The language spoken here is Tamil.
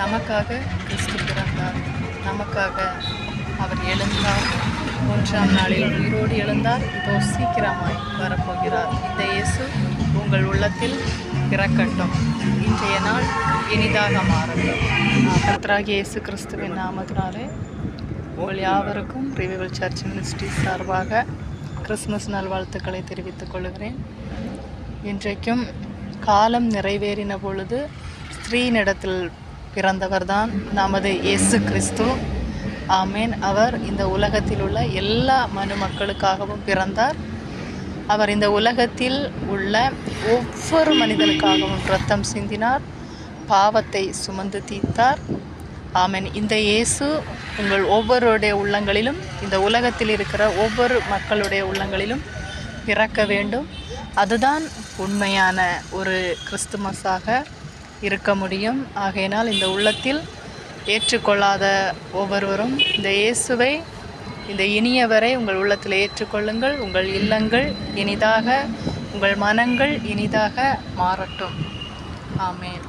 நமக்காக கிறிஸ்து பிறந்தார். நமக்காக அவர் எழுந்தார். மூன்றாம் நாளில் உயிரோடு எழுந்தார். இப்போ சீக்கிரமாய் வரப்போகிறார். இந்த இயேசு உங்கள் உள்ளத்தில் பிறக்கட்டும் இன்றைய நாள் இனிதாக மாறட்டும். பத்ராகி இயேசு கிறிஸ்துவின் நாமத்தினாலே உங்கள் யாவருக்கும் ரிவிவல் சர்ச் மினிஸ்ட்ரி சார்பாக கிறிஸ்மஸ் நல்வாழ்த்துக்களை தெரிவித்துக் கொள்கிறேன். இன்றைக்கும் காலம் நிறைவேறின பொழுது ஸ்திரீனிடத்தில் பிறந்தவர்தான் நமது இயேசு கிறிஸ்து. ஆமேன். அவர் இந்த உலகத்தில் உள்ள எல்லா மனு மக்களுக்காகவும் பிறந்தார். அவர் இந்த உலகத்தில் உள்ள ஒவ்வொரு மனிதனுக்காகவும் ரத்தம் சிந்தினார். பாவத்தை சுமந்து தீர்த்தார். ஆமென். இந்த இயேசு உங்கள் ஒவ்வொருடைய உள்ளங்களிலும் இந்த உலகத்தில் இருக்கிற ஒவ்வொரு மக்களுடைய உள்ளங்களிலும் பிறக்க வேண்டும். அதுதான் உண்மையான ஒரு கிறிஸ்துமஸாக இருக்க முடியும். ஆகையினால் இந்த உள்ளத்தில் ஏற்றுக்கொள்ளாத ஒவ்வொருவரும் இந்த இயேசுவை இந்த இனியவரை உங்கள் உள்ளத்தில் ஏற்றுக்கொள்ளுங்கள். உங்கள் இல்லங்கள் இனிதாக உங்கள் மனங்கள் இனிதாக மாறட்டும். ஆமேன்.